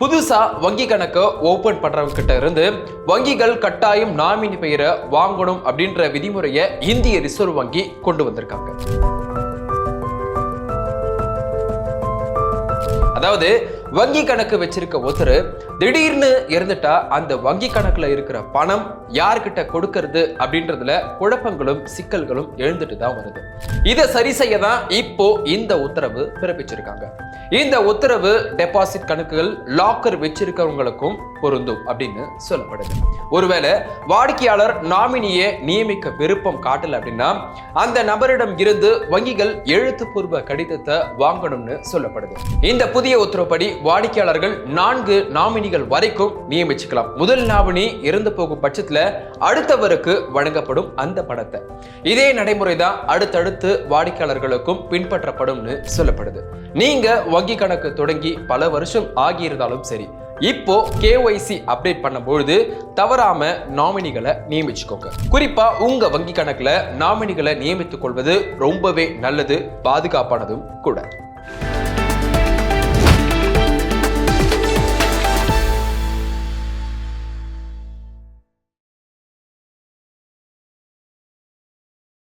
புதுசாக வங்கி கணக்கை ஓப்பன் பண்ணுறவங்கிட்ட இருந்து வங்கிகள் கட்டாயம் நாமினி பெயரை வாங்கணும் அப்படின்ற விதிமுறையை இந்திய ரிசர்வ் வங்கி கொண்டு வந்திருக்காங்க. அதாவது வங்கி கணக்கு வச்சிருக்க ஒருத்தர் திடீர்னு இருந்துட்டா அந்த வங்கி கணக்குல இருக்கிற பணம் யார்கிட்ட கொடுக்கறது அப்படின்றதுல குழப்பங்களும் சிக்கல்களும் எழுந்துட்டு தான் வருது. இதை சரி செய்ய தான் இப்போ இந்த உத்தரவு பிறப்பிச்சிருக்காங்க. இந்த உத்தரவு டெபாசிட் கணக்குகள் லாக்கர் வச்சிருக்கவங்களுக்கும் பொருந்தும் அப்படின்னு சொல்லப்படுது. ஒருவேளை வாடிக்கையாளர் நாமினியை நியமிக்க விருப்பம் காட்டல அப்படின்னா அந்த நபரிடம் இருந்து வங்கிகள் எழுத்துப்பூர்வ கடிதத்தை வாங்கணும்னு சொல்லப்படுது. இந்த புதிய உத்தரவுப்படி வாடிக்கையாளர்கள் நான்கு நாமினிகள் வரைக்கும் நியமிச்சுக்கலாம். முதல் நாமினி இறந்து போகும் பட்சத்தில் அடுத்தவருக்கு வழங்கப்படும் அந்த பணத்தை. இதே நடைமுறை தான் அடுத்தடுத்து வாடிக்கையாளர்களுக்கும் பின்பற்றப்படும்னு சொல்லப்படுது. நீங்க வங்கி கணக்கு தொடங்கி பல வருஷம் ஆகியிருந்தாலும் சரி இப்போ கேஒய்சி அப்டேட் பண்ணும்பொழுது தவறாம நாமினிகளை நியமிச்சுக்கோங்க. குறிப்பா உங்க வங்கி கணக்குல நாமினிகளை நியமித்துக் கொள்வது ரொம்பவே நல்லது பாதுகாப்பானதும் கூட.